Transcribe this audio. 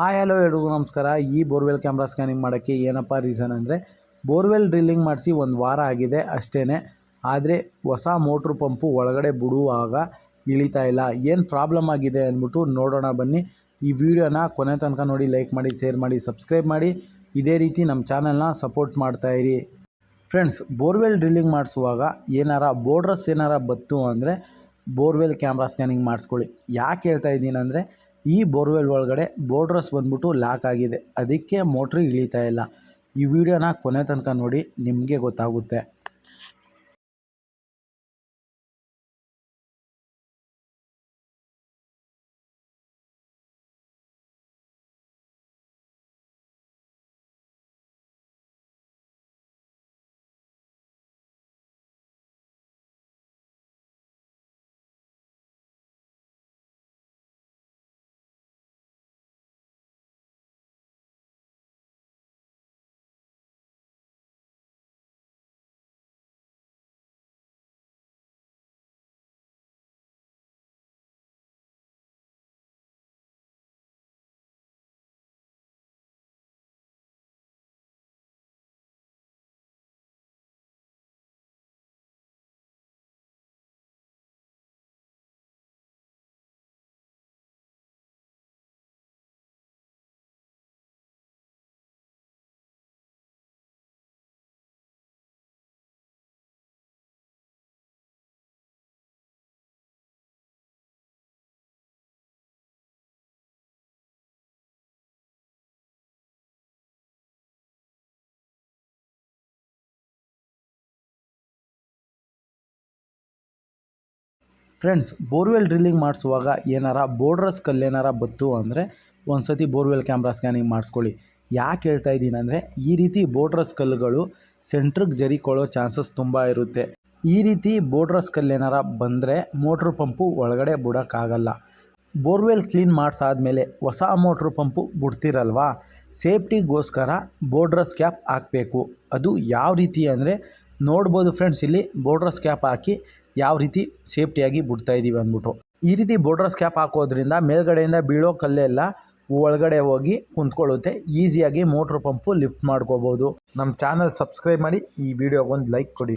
Hi, hello ಎಲ್ರಿಗೂ ನಮಸ್ಕಾರ. ಈ ಬೋರ್ವೆಲ್ ಕ್ಯಾಮ್ರಾ ಸ್ಕ್ಯಾನಿಂಗ್ ಮಾಡೋಕ್ಕೆ ಏನಪ್ಪ ರೀಸನ್ ಅಂದರೆ, ಬೋರ್ವೆಲ್ ಡ್ರಿಲ್ಲಿಂಗ್ ಮಾಡಿಸಿ ಒಂದು ವಾರ ಆಗಿದೆ ಅಷ್ಟೇ ಆದರೆ ಹೊಸ ಮೋಟ್ರ್ ಪಂಪು ಒಳಗಡೆ ಬಿಡುವಾಗ ಇಳಿತಾ ಇಲ್ಲ. ಏನು ಪ್ರಾಬ್ಲಮ್ ಆಗಿದೆ ಅಂದ್ಬಿಟ್ಟು ನೋಡೋಣ ಬನ್ನಿ. ಈ ವಿಡಿಯೋನ ಕೊನೆ ತನಕ ನೋಡಿ ಲೈಕ್ ಮಾಡಿ ಶೇರ್ ಮಾಡಿ ಸಬ್ಸ್ಕ್ರೈಬ್ ಮಾಡಿ. ಇದೇ ರೀತಿ ನಮ್ಮ ಚಾನಲ್ನ ಸಪೋರ್ಟ್ ಮಾಡ್ತಾಯಿರಿ ಫ್ರೆಂಡ್ಸ್ ಬೋರ್ವೆಲ್ ಡ್ರಿಲ್ಲಿಂಗ್ ಮಾಡಿಸುವಾಗ ಏನಾರ ಬೋರ್ಡ್ರಸ್ ಏನಾರ ಬತ್ತು ಅಂದರೆ ಬೋರ್ವೆಲ್ ಕ್ಯಾಮ್ರಾ ಸ್ಕ್ಯಾನಿಂಗ್ ಮಾಡಿಸ್ಕೊಳ್ಳಿ. ಯಾಕೆ ಹೇಳ್ತಾ ಇದ್ದೀನಿ ಅಂದರೆ ಈ ಬೋರ್ವೆಲ್ ಒಳಗಡೆ ಬೋರ್ಡ್ರಸ್ ಬಂದ್ಬಿಟ್ಟು ಲಾಕ್ ಆಗಿದೆ. ಅದಕ್ಕೆ ಮೋಟ್ರು ಇಳಿತಾ ಇಲ್ಲ. ಈ ವಿಡಿಯೋನ ಕೊನೆ ತನಕ ನೋಡಿ, ನಿಮಗೆ ಗೊತ್ತಾಗುತ್ತೆ. ಫ್ರೆಂಡ್ಸ್ ಬೋರ್ವೆಲ್ ಡ್ರಿಲ್ಲಿಂಗ್ ಮಾಡಿಸುವಾಗ ಏನಾರ ಬೋರ್ಡ್ರಸ್ ಕಲ್ಲೇನಾರ ಬತ್ತು ಅಂದರೆ ಒಂದು ಸತಿ ಬೋರ್ವೆಲ್ ಕ್ಯಾಮ್ರಾ ಸ್ಕ್ಯಾನಿಂಗ್ ಮಾಡಿಸ್ಕೊಳ್ಳಿ. ಯಾಕೆ ಹೇಳ್ತಾ ಇದ್ದೀನಿ ಅಂದರೆ ಈ ರೀತಿ ಬೋರ್ಡ್ರಸ್ ಕಲ್ಲುಗಳು ಸೆಂಟ್ರಿಗೆ ಜರಿಕೊಳ್ಳೋ ಚಾನ್ಸಸ್ ತುಂಬ ಇರುತ್ತೆ. ಈ ರೀತಿ ಬೋರ್ಡ್ರಸ್ ಕಲ್ಲೇನಾರ ಬಂದರೆ ಮೋಟ್ರ್ ಪಂಪು ಒಳಗಡೆ ಬಿಡೋಕ್ಕಾಗಲ್ಲ. ಬೋರ್ವೆಲ್ ಕ್ಲೀನ್ ಮಾಡಿಸಾದ್ಮೇಲೆ ಹೊಸ ಮೋಟ್ರ್ ಪಂಪು ಬಿಡ್ತಿರಲ್ವಾ? ಸೇಫ್ಟಿಗೋಸ್ಕರ ಬೋರ್ಡ್ರಸ್ ಕ್ಯಾಪ್ ಹಾಕಬೇಕು. ಅದು ಯಾವ ರೀತಿ ಅಂದರೆ ನೋಡ್ಬೋದು ಫ್ರೆಂಡ್ಸ್ ಇಲ್ಲಿ ಬೋರ್ಡ್ರಸ್ ಕ್ಯಾಪ್ ಹಾಕಿ ಯಾವ ರೀತಿ ಸೇಫ್ಟಿಯಾಗಿ ಬಿಡ್ತಾ ಇದ್ದೀವಿ ಅಂದ್ಬಿಟ್ಟು ಈ ರೀತಿ ಬೋರ್ಡ್ರಸ್ ಕ್ಯಾಪ್ ಹಾಕೋದ್ರಿಂದ ಮೇಲ್ಗಡೆಯಿಂದ ಬೀಳೋ ಕಲ್ಲೆಲ್ಲ ಒಳಗಡೆ ಹೋಗಿ ಕುಂತ್ಕೊಳ್ಳುತ್ತೆ. ಈಸಿಯಾಗಿ ಮೋಟ್ರ್ ಪಂಪು ಲಿಫ್ಟ್ ಮಾಡ್ಕೋಬೋದು. ನಮ್ಮ ಚಾನಲ್ ಸಬ್ಸ್ಕ್ರೈಬ್ ಮಾಡಿ, ಈ ವಿಡಿಯೋಗೊಂದು ಲೈಕ್ ಕೊಡಿ.